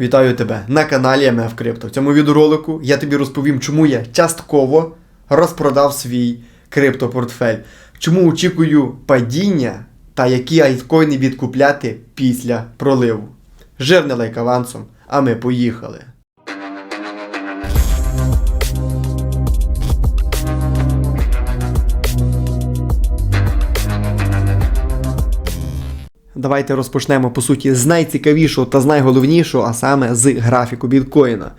Вітаю тебе на каналі МФ Крипто. В цьому відеоролику я тобі розповім, чому я частково розпродав свій криптопортфель, чому очікую падіння та які альткоїни відкупляти після проливу. Жирне лайк авансом, а ми поїхали. Давайте розпочнемо по суті з найцікавішого та з найголовнішого, а саме з графіку біткоїна.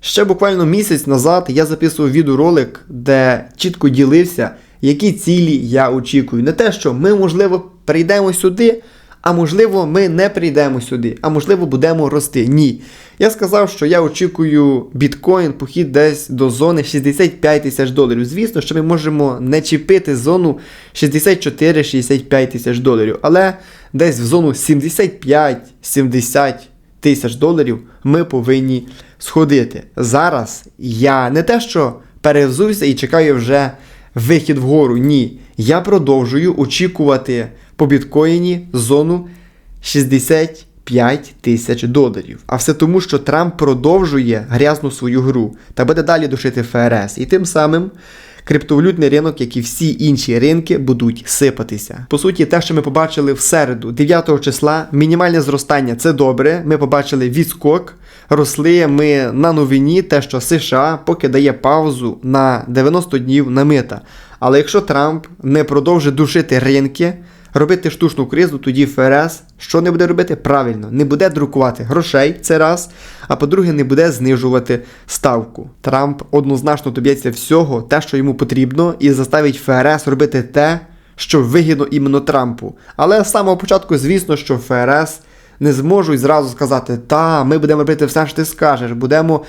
Ще буквально місяць назад я записував відеоролик, де чітко ділився, які цілі я очікую. Не те, що ми, можливо, прийдемо сюди, а можливо, ми не прийдемо сюди, а можливо, будемо рости. Ні. Я сказав, що я очікую біткоін похід десь до зони 65 тисяч доларів. Звісно, що ми можемо не чіпити зону 64-65 тисяч доларів, але десь в зону 75-70 тисяч доларів ми повинні сходити. Зараз я не те, що перевзуюся і чекаю вже вихід вгору. Ні. Я продовжую очікувати по біткоїні зону 65 тисяч доларів. А все тому, що Трамп продовжує грязну свою гру та буде далі душити ФРС. І тим самим криптовалютний ринок, як і всі інші ринки, будуть сипатися. По суті, те, що ми побачили в середу, 9 числа, мінімальне зростання це добре. Ми побачили відскок. Росли ми на новині, те, що США поки дає паузу на 90 днів на мита. Але якщо Трамп не продовжить душити ринки, робити штучну кризу, тоді ФРС що не буде робити? Правильно, не буде друкувати грошей, це раз. А по-друге, не буде знижувати ставку. Трамп однозначно доб'ється всього, те, що йому потрібно, і заставить ФРС робити те, що вигідно іменно Трампу. Але з самого початку, звісно, що ФРС не зможуть зразу сказати, та, ми будемо робити все, що ти скажеш, будемо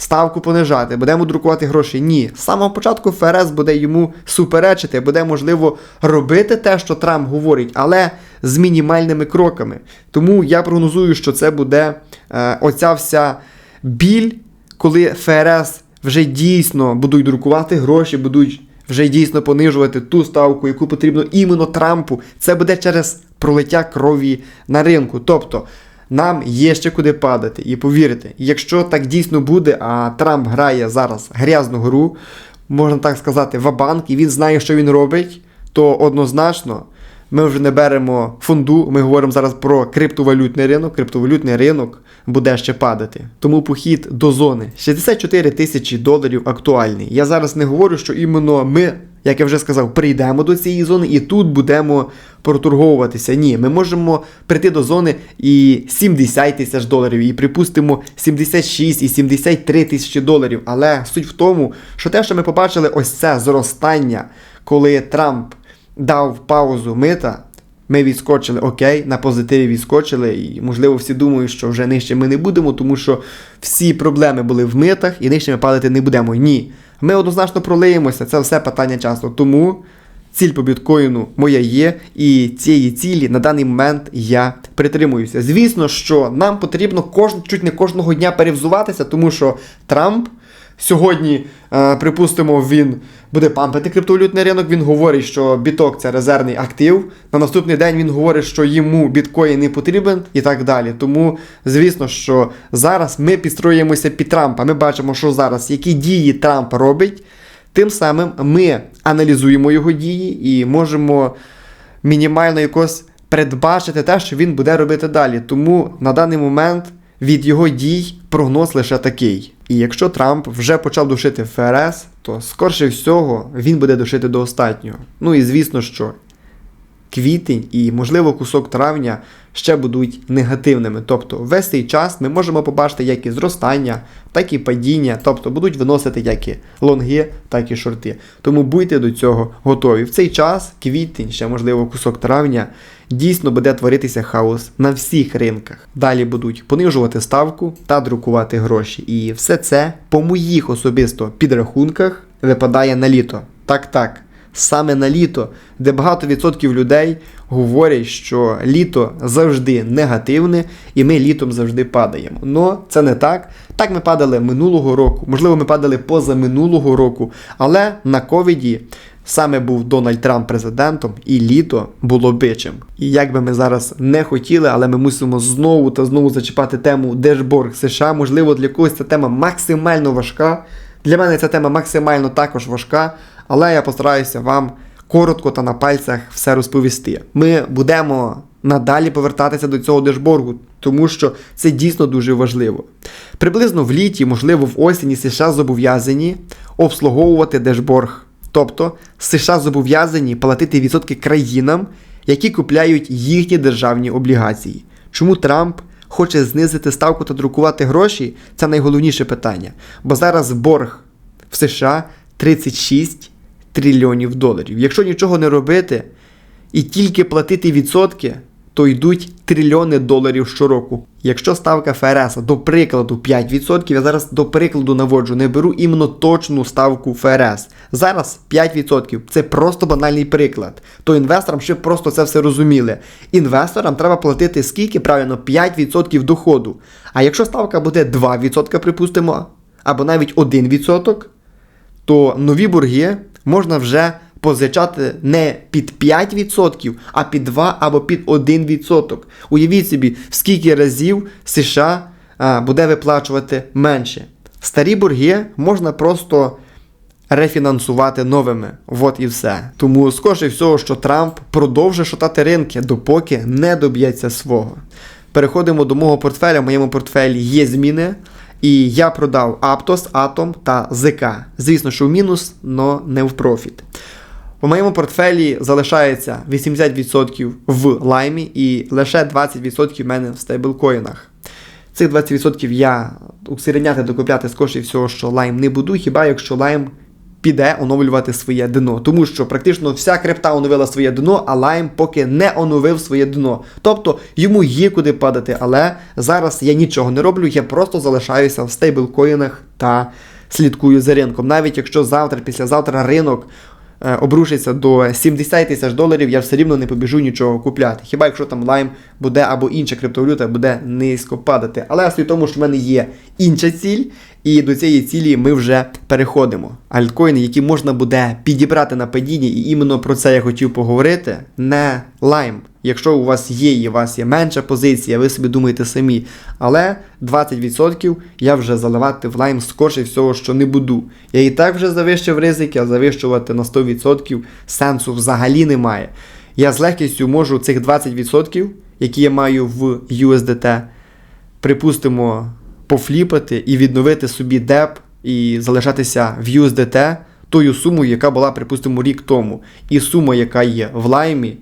ставку понижати, будемо друкувати гроші. Ні. З самого початку ФРС буде йому суперечити, буде, можливо, робити те, що Трамп говорить, але з мінімальними кроками. Тому я прогнозую, що це буде е, оця вся біль, коли ФРС вже дійсно будуть друкувати гроші, будуть вже дійсно понижувати ту ставку, яку потрібно іменно Трампу. Це буде через пролиття крові на ринку. Тобто. Нам є ще куди падати. І повірте, якщо так дійсно буде, а Трамп грає зараз грязну гру, можна так сказати, вабанк, і він знає, що він робить, то однозначно ми вже не беремо фонду. Ми говоримо зараз про криптовалютний ринок. Криптовалютний ринок буде ще падати. Тому похід до зони 64 тисячі доларів актуальний. Я зараз не говорю, що іменно ми. Як я вже сказав, прийдемо до цієї зони і тут будемо проторговуватися. Ні, ми можемо прийти до зони і 70 тисяч доларів, і припустимо 76 і 73 тисячі доларів. Але суть в тому, що те, що ми побачили, ось це зростання, коли Трамп дав паузу мита. Ми відскочили, окей, на позитиві відскочили, і можливо всі думають, що вже нижче ми не будемо, тому що всі проблеми були в митах і нижче ми падати не будемо. Ні. Ми однозначно пролиємося, це все питання часу. Тому ціль по біткоїну моя є, і цієї цілі на даний момент я притримуюся. Звісно, що нам потрібно кож... чуть не кожного дня перевзуватися, тому що Трамп. Сьогодні, е, припустимо, він буде пампити криптовалютний ринок. Він говорить, що біток це резервний актив. На наступний день він говорить, що йому біткоін не потрібен і так далі. Тому, звісно, що зараз ми підстроюємося під Трампа. Ми бачимо, що зараз які дії Трамп робить. Тим самим ми аналізуємо його дії і можемо мінімально якось передбачити те, що він буде робити далі. Тому на даний момент від його дій прогноз лише такий. І якщо Трамп вже почав душити ФРС, то скорше всього він буде душити до останнього. Ну і звісно, що квітень і, можливо, кусок травня ще будуть негативними. Тобто весь цей час ми можемо побачити як і зростання, так і падіння, тобто будуть виносити як і лонги, так і шорти. Тому будьте до цього готові. В цей час, квітень, ще можливо, кусок травня, дійсно буде творитися хаос на всіх ринках. Далі будуть понижувати ставку та друкувати гроші. І все це по моїх особисто підрахунках випадає на літо. Так, так саме на літо, де багато відсотків людей говорять, що літо завжди негативне, і ми літом завжди падаємо. Но це не так. Так ми падали минулого року, можливо, ми падали поза минулого року, але на ковіді саме був Дональд Трамп президентом, і літо було бичим. І як би ми зараз не хотіли, але ми мусимо знову та знову зачіпати тему Держборг США. Можливо, для когось ця тема максимально важка. Для мене ця тема максимально також важка, але я постараюся вам коротко та на пальцях все розповісти. Ми будемо надалі повертатися до цього держборгу, тому що це дійсно дуже важливо. Приблизно в літі, можливо, в осені США зобов'язані обслуговувати держборг. Тобто США зобов'язані платити відсотки країнам, які купляють їхні державні облігації. Чому Трамп хоче знизити ставку та друкувати гроші? Це найголовніше питання. Бо зараз борг в США 36 трильйонів доларів. Якщо нічого не робити і тільки платити відсотки, то йдуть трильйони доларів щороку. Якщо ставка ФРС, до прикладу, 5%, я зараз до прикладу наводжу, не беру іменно точну ставку ФРС. Зараз 5%. Це просто банальний приклад. То інвесторам ще просто це все розуміли. Інвесторам треба платити скільки правильно 5% доходу. А якщо ставка буде 2%, припустимо, або навіть 1%, то нові борги можна вже позичати не під 5%, а під 2 або під 1%. Уявіть собі, скільки разів США буде виплачувати менше. Старі борги можна просто рефінансувати новими. От і все. Тому скоріше всього, що Трамп продовжує шатати ринки, допоки не доб'ється свого. Переходимо до мого портфеля. В моєму портфелі є зміни. І я продав Aptos, Atom та ZK. Звісно, що в мінус, але не в профіт. У моєму портфелі залишається 80% в лаймі і лише 20% в мене в стейблкоїнах. Цих 20% я усередняти докупляти скоріше всього, що лайм не буду, хіба якщо лайм піде оновлювати своє дно. Тому що практично вся крипта оновила своє дно, а лайм поки не оновив своє дно. Тобто йому є куди падати, але зараз я нічого не роблю, я просто залишаюся в стейблкоїнах та слідкую за ринком. Навіть якщо завтра, післязавтра ринок обрушиться до 70 тисяч доларів, я все рівно не побіжу нічого купляти. Хіба якщо там лайм буде або інша криптовалюта буде низько падати. Але в тому, що в мене є інша ціль, і до цієї цілі ми вже переходимо. Альткоїни, які можна буде підібрати на падінні, і іменно про це я хотів поговорити, не лайм. Якщо у вас є і у вас є менша позиція, ви собі думаєте самі. Але 20% я вже заливати в лайм скорше всього, що не буду. Я і так вже завищив ризики, а завищувати на 100% сенсу взагалі немає. Я з легкістю можу цих 20%, які я маю в USDT, припустимо, пофліпати і відновити собі деп і залишатися в USDT тою сумою, яка була, припустимо, рік тому. І сума, яка є в лаймі,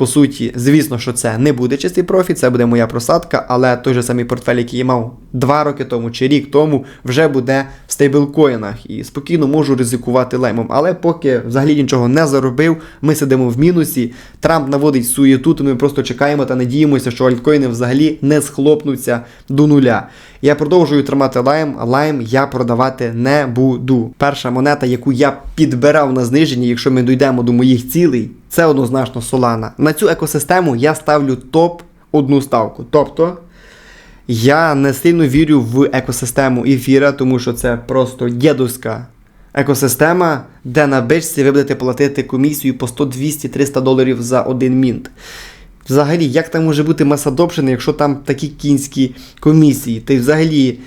по суті, звісно, що це не буде чистий профіт, це буде моя просадка, але той же самий портфель, який я мав 2 роки тому чи рік тому, вже буде в стейблкоїнах і спокійно можу ризикувати лаймом. Але поки взагалі нічого не заробив, ми сидимо в мінусі. Трамп наводить суєту, то ми просто чекаємо та надіємося, що альткоїни взагалі не схлопнуться до нуля. Я продовжую тримати лайм, лайм я продавати не буду. Перша монета, яку я підбирав на зниженні, якщо ми дійдемо до моїх цілей, це однозначно Solana. На цю екосистему я ставлю топ одну ставку. Тобто я не сильно вірю в екосистему ефіра, тому що це просто дідуська екосистема, де на бичці ви будете платити комісію по 100, 200, 300 доларів за один мінт. Взагалі, як там може бути масадопшини, якщо там такі кінські комісії? Й взагалі.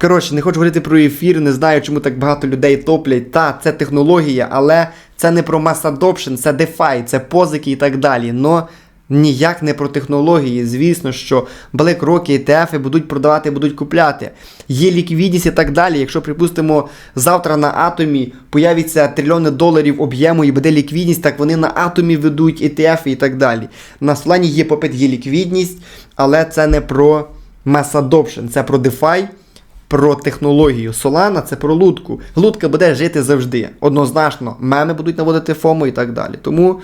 Коротше, не хочу говорити про ефір, не знаю, чому так багато людей топлять. Та, це технологія, але це не про mass adoption, це DeFi, це позики і так далі. Но ніяк не про технології. Звісно, що BlackRock і ETF будуть продавати, будуть купляти. Є ліквідність і так далі. Якщо, припустимо, завтра на атомі появиться трильйони доларів об'єму і буде ліквідність, так вони на атомі ведуть ETF і так далі. На Solana є попит, є ліквідність, але це не про mass adoption, це про DeFi про технологію. Solana це про лутку. Лутка буде жити завжди. Однозначно, меми будуть наводити фому і так далі. Тому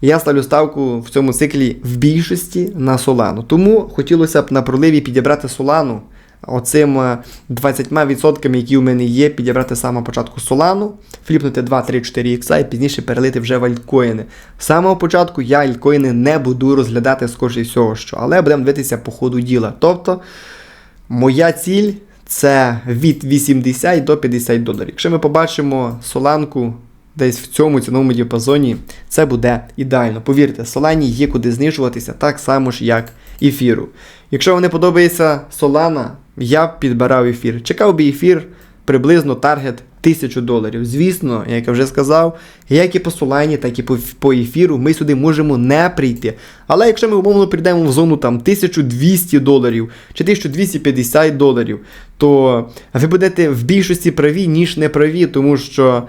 я ставлю ставку в цьому циклі в більшості на Solana. Тому хотілося б на проливі підібрати Solana. Оцим е, 20%, які у мене є, підібрати з самого початку Solana, фліпнути 2, 3, 4 ікса і пізніше перелити вже в альткоїни. З самого початку я альткоїни не буду розглядати скоріше всього, що, але будемо дивитися по ходу діла. Тобто, моя ціль це від 80 до 50 доларів. Якщо ми побачимо соланку десь в цьому ціновому діапазоні, це буде ідеально. Повірте, Solana є куди знижуватися так само ж, як ефіру. Якщо вам не подобається Solana, я б підбирав ефір. Чекав би ефір приблизно таргет 1000 доларів. Звісно, як я вже сказав, як і по Solana, так і по, по ефіру ми сюди можемо не прийти. Але якщо ми умовно прийдемо в зону там 1200 доларів чи 1250 доларів, то ви будете в більшості праві, ніж не праві, тому що.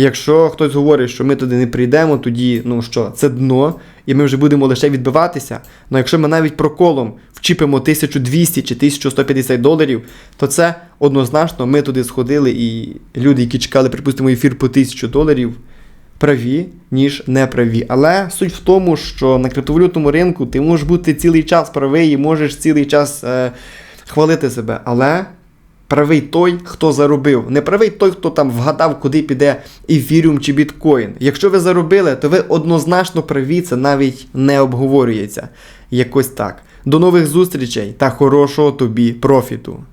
Якщо хтось говорить, що ми туди не прийдемо, тоді ну що, це дно, і ми вже будемо лише відбиватися. Ну якщо ми навіть проколом вчіпимо 1200 чи 1150 доларів, то це однозначно ми туди сходили, і люди, які чекали, припустимо, ефір по 1000 доларів, праві, ніж не праві. Але суть в тому, що на криптовалютному ринку ти можеш бути цілий час правий і можеш цілий час е, хвалити себе. Але правий той, хто заробив. Не правий той, хто там вгадав, куди піде ефіріум чи біткоін. Якщо ви заробили, то ви однозначно праві, це навіть не обговорюється. Якось так. До нових зустрічей та хорошого тобі профіту.